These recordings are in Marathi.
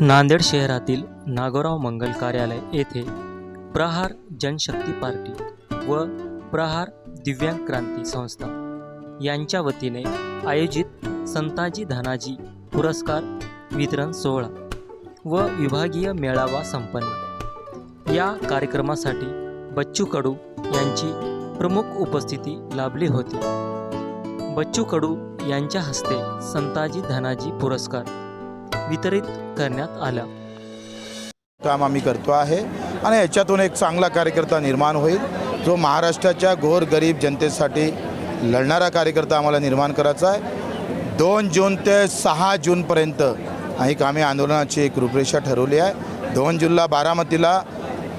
नांदेड शहरातील नागोराव मंगल कार्यालय येथे प्रहार जनशक्ती पार्टी व प्रहार दिव्यांग क्रांती संस्था यांच्या वतीने आयोजित संताजी धनाजी पुरस्कार वितरण सोहळा व विभागीय मेळावा संपन्न. या कार्यक्रमासाठी बच्चू कडू यांची प्रमुख उपस्थिती लाभली होती. बच्चू कडू यांच्या हस्ते संताजी धनाजी पुरस्कार वितरित करण्यात आला. काम आम्ही करतो आहे आणि याच्यातून एक चांगला कार्यकर्ता निर्माण होईल. जो महाराष्ट्राच्या गोर गरीब जनतेसाठी लढणारा कार्यकर्ता आम्हाला निर्माण करायचा आहे. दोन जून ते सहा जूनपर्यंत ही कामे आंदोलनाची एक रूपरेषा ठरवली आहे. दोन जूनला बारामतीला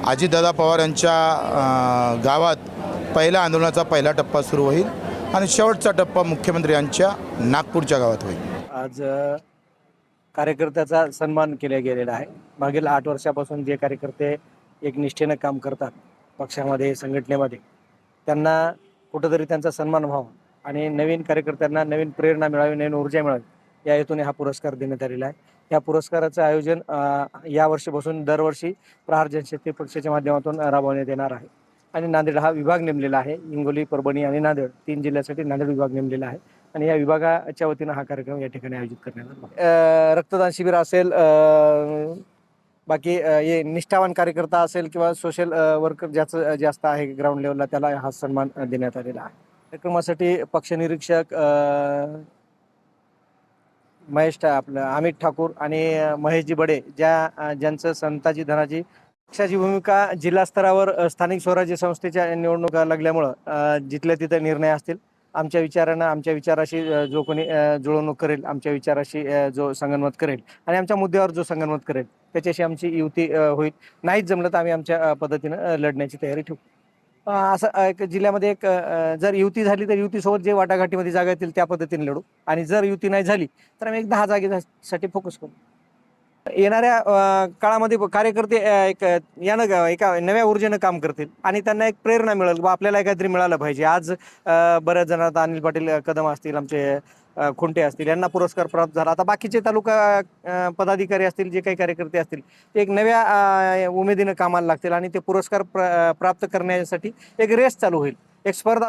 अजितदादा पवार यांच्या गावात पहिल्या आंदोलनाचा पहिला टप्पा सुरू होईल आणि शेवटचा टप्पा मुख्यमंत्री यांच्या नागपूरच्या गावात होईल. आज कार्यकर्त्याचा सन्मान केला गेलेला आहे. मागील आठ वर्षापासून जे कार्यकर्ते एक निष्ठेनं काम करतात पक्षामध्ये संघटनेमध्ये त्यांना कुठंतरी त्यांचा सन्मान व्हावा आणि नवीन कार्यकर्त्यांना नवीन प्रेरणा मिळावी नवीन ऊर्जा मिळावी या हेतूने हा पुरस्कार देण्यात आलेला आहे. या पुरस्काराचं आयोजन या वर्षीपासून दरवर्षी प्रहार जनशक्ती पक्षाच्या माध्यमातून राबवण्यात येणार आहे. आणि नांदेड हा विभाग नेमलेला आहे. हिंगोली परभणी आणि नांदेड तीन जिल्ह्यासाठी नांदेड विभाग नेमलेला आहे. आणि या विभागाच्या वतीनं हा कार्यक्रम या ठिकाणी आयोजित करण्यात आला. रक्तदान शिबिर असेल बाकी हे निष्ठावान कार्यकर्ता असेल किंवा सोशल वर्कर ज्याचं जास्त आहे ग्राउंड लेवलला त्याला हा सन्मान देण्यात आलेला आहे. कार्यक्रमासाठी पक्षनिरीक्षक अ, महेश आपलं अमित ठाकूर आणि महेशजी बडे ज्या ज्यांचं संताजी धनाजी पक्षाची भूमिका जिल्हा स्तरावर स्थानिक स्वराज्य संस्थेच्या निवडणुका लागल्यामुळं जिथल्या तिथं निर्णय असतील. आमच्या विचारानं आमच्या विचाराशी जो कोणी जुळवणूक करेल आमच्या विचाराशी जो संगनमत करेल आणि आमच्या मुद्द्यावर जो संगनमत करेल त्याच्याशी आमची युती होईल. नाहीच जमलं तर आम्ही आमच्या पद्धतीनं लढण्याची तयारी ठेवू. असं एक जिल्ह्यामध्ये एक जर युती झाली तर युतीसोबत जे वाटाघाटीमध्ये जागा येतील त्या पद्धतीने लढू आणि जर युती नाही झाली तर आम्ही एक दहा जागेसाठी फोकस करू. येणाऱ्या काळामध्ये कार्यकर्ते एक यानं एका नव्या ऊर्जेनं काम करतील आणि त्यांना एक प्रेरणा मिळेल बा आपल्याला काहीतरी मिळालं पाहिजे. आज बऱ्याच जण आता अनिल पाटील कदम असतील आमचे खुंटे असतील यांना पुरस्कार प्राप्त झाला. आता बाकीचे तालुका पदाधिकारी असतील जे काही कार्यकर्ते असतील ते एक नव्या उमेदीनं कामाला लागतील आणि ते पुरस्कार प्र- प्राप्त करण्यासाठी एक रेस चालू होईल. एक स्पर्धा